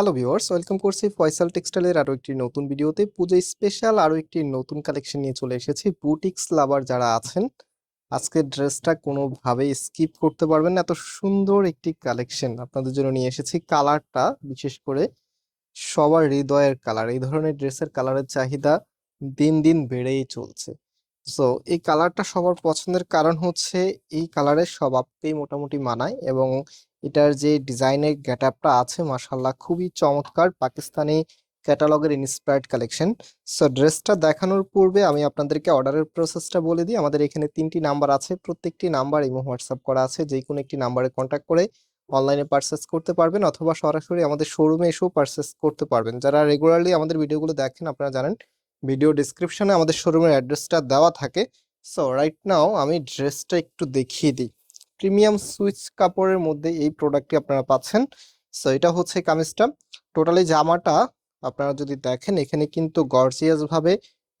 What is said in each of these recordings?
Hello viewers welcome করছি ফয়সাল টেক্সটাইলের আরও একটি নতুন ভিডিওতে। পুজো স্পেশাল আরও একটি নতুন কালেকশন নিয়ে চলে এসেছি। বুটিক্স লাভার যারা আছেন আজকের ড্রেসটা কোনোভাবেই স্কিপ করতে পারবেন না। এত সুন্দর একটি কালেকশন আপনাদের জন্য নিয়ে এসেছি। কালারটা বিশেষ করে সবার হৃদয়ের কালার এই ধরনের ড্রেসের কালারের চাহিদা দিন দিন বেড়েই চলছে। সো এই কালারটা সবার পছন্দের কারণ হচ্ছে, এই কালারের স্বভাবকেই মোটামুটি মানায় এবং এটার যে ডিজাইনের গেট আপটা আছে মাসাল্লাহ খুবই চমৎকার পাকিস্তানি ক্যাটালগের ইন্সপায়ার্ড কালেকশন সো ড্রেসটা দেখানোর পূর্বে আমি আপনাদেরকে অর্ডারের প্রসেসটা বলে দিই। আমাদের এখানে তিনটি নাম্বার আছে, প্রত্যেকটি নাম্বার এবং হোয়াটসঅ্যাপ করা আছে। যে কোনো একটি নাম্বারে কন্ট্যাক্ট করে অনলাইনে পারচেস করতে পারবেন অথবা সরাসরি আমাদের শোরুমে এসেও পারচেস করতে পারবেন। যারা রেগুলারলি আমাদের ভিডিওগুলো দেখেন, আপনারা জানেন ভিডিও ডিসক্রিপশনে আমাদের শোরুমের অ্যাড্রেসটা দেওয়া থাকে। সো রাইট নাও আমি ড্রেসটা একটু দেখিয়ে দিই। প্রিমিয়াম সুইচ কাপড়ের মধ্যে এই প্রোডাক্টটি আপনারা পাচ্ছেন। সো এটা হচ্ছে কামিজটা। টোটালি জামাটা আপনারা যদি দেখেন, এখানে কিন্তু গর্জিয়াসভাবে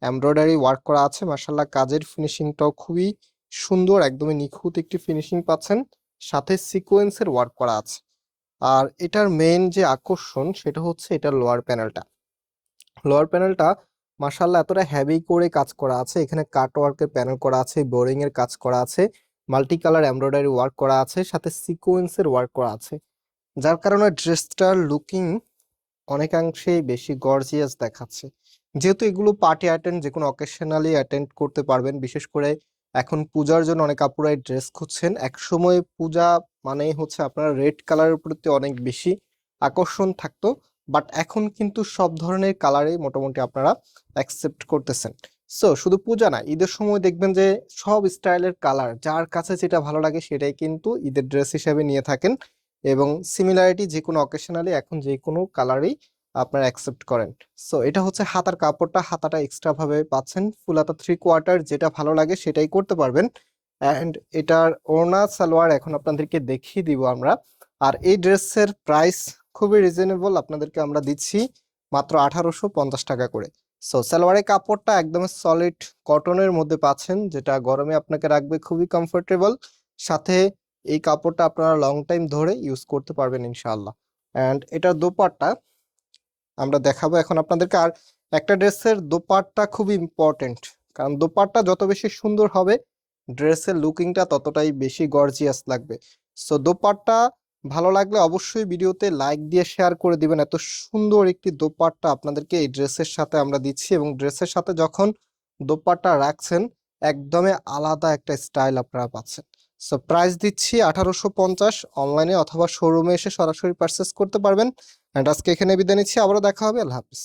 এমব্রয়ডারি ওয়ার্ক করা আছে। মার্শাল্লাহ কাজের ফিনিশিংটাও খুবই সুন্দর, একদমই নিখুঁত একটি ফিনিশিং পাচ্ছেন। সাথে সিকোয়েন্সের ওয়ার্ক করা আছে। আর এটার মেন যে আকর্ষণ, সেটা হচ্ছে এটার লোয়ার প্যানেলটা লোয়ার প্যানেলটা মার্শাল্লাহ এতটা হ্যাভি করে কাজ করা আছে। এখানে কাট ওয়ার্কের প্যানেল করা আছে বোরিং এর কাজ করা আছে মাল্টি কালার এমব্রয়ডারি ওয়ার্ক করা আছে, সাথে সিকোয়েন্সের ওয়ার্ক করা আছে। যার কারণে ড্রেসটার লুকিং অনেকাংশেই বেশি গর্জিয়াস দেখাচ্ছে। যেহেতু এগুলো পার্টি অ্যাটেন্ড যে কোনো অকেশনালি অ্যাটেন্ড করতে পারবেন। বিশেষ করে এখন পূজার জন্য অনেক আপুরাই ড্রেস খুঁজছেন। একসময় পূজা মানেই হচ্ছে আপনার রেড কালারের প্রতি অনেক বেশি আকর্ষণ থাকতো। বাট এখন কিন্তু সব ধরনের কালারে মোটামুটি আপনারা অ্যাকসেপ্ট করতেছেন। সো শুধু পূজা না, ঈদের সময় দেখবেন যে সব স্টাইলের কালার যার কাছে যেটা ভালো লাগে সেটাই কিন্তু ঈদের ড্রেস হিসেবে নিয়ে থাকেন এবং সিমিলারিটি যে কোনো অকেশনালি এখন যে কোনো কালারই আপনারা অ্যাকসেপ্ট করেন। সো এটা হচ্ছে হাতার কাপড়টা, হাতাটা এক্সট্রা ভাবে পাচ্ছেন ফুল হাতা থ্রি কোয়ার্টার যেটা ভালো লাগে সেটাই করতে পারবেন। অ্যান্ড এটার ওড়না, সালোয়ার এখন আপনাদেরকে দেখিয়ে দিব আমরা। আর এই ড্রেসের প্রাইস খুবই রিজনেবল আপনাদেরকে আমরা দিচ্ছি মাত্র আঠারোশো পঞ্চাশ টাকা করে। সো সালোয়ারের কাপড়টা একদম সলিড কটনের মধ্যে পাচ্ছেন, যেটা গরমে আপনাকে রাখবে খুবই কমফোর্টেবল সাথে এই কাপড়টা আপনারা লং টাইম ধরে ইউজ করতে পারবেন ইনশাআল্লাহ। অ্যান্ড এটার দোপাট্টা আমরা দেখাবো এখন আপনাদেরকে। আর একটা ড্রেসের দোপাট্টা খুবই ইম্পর্টেন্ট কারণ দোপাট্টা যত বেশি সুন্দর হবে, ড্রেসের লুকিংটা ততটাই বেশি গর্জিয়াস লাগবে। সো দোপাট্টা ভালো লাগলে অবশ্যই ভিডিওতে লাইক দিয়ে শেয়ার করে দিবেন। এত সুন্দর একটি দোপাট্টা আপনাদেরকে এই ড্রেসের সাথে আমরা দিচ্ছি এবং ড্রেসের সাথে যখন দোপাট্টা রাখছেন, একদমই আলাদা একটা স্টাইল আপনারা পাচ্ছেন। সো প্রাইস দিচ্ছি আঠারোশো পঞ্চাশ অনলাইনে অথবা শোরুমে এসে সরাসরি পারচেস করতে পারবেন। অ্যান্ড আজকে এখানে বিদায় নিচ্ছি, আবারও দেখা হবে, আল্লাহ হাফিজ।